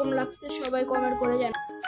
কীরকম লাগছে সবাই কমেন্ট করে জানান